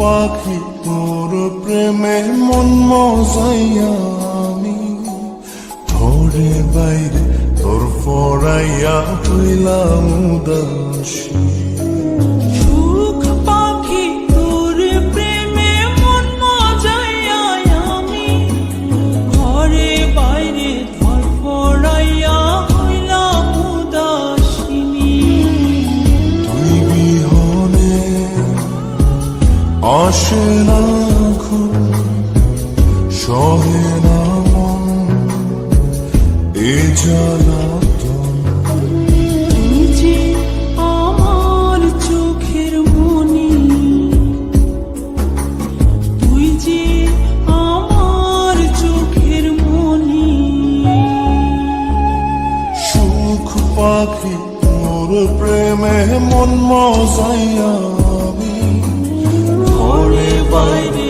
পাখি তোর প্রেমে মন মজাইয়া আমি। বাইরে তোর ফরাইয়া হইলাম উদাসী। সহে যে আমার চোখের মনি, তুই যে আমার চোখের মনি পাখি প্রেমে মন মজাইয়া আমি ঘরে বাইরে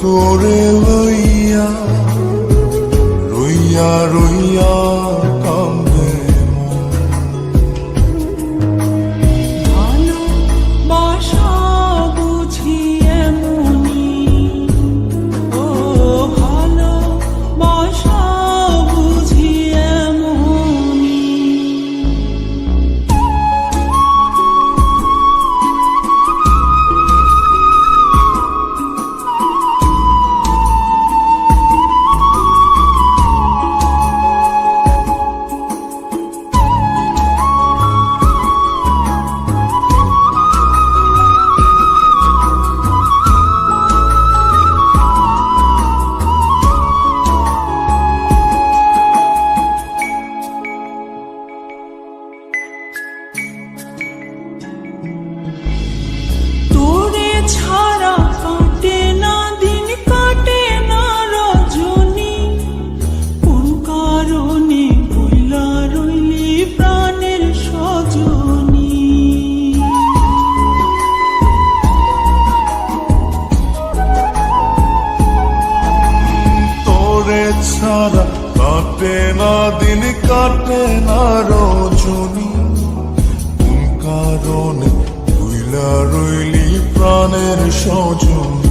তোরে লইয়া লইয়া রইয়া ছাড়া কাটে না দিন কাটে না রজনী। কোন কারণে ভুইলা রইলি প্রাণের সজনী?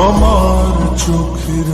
আমার চোখের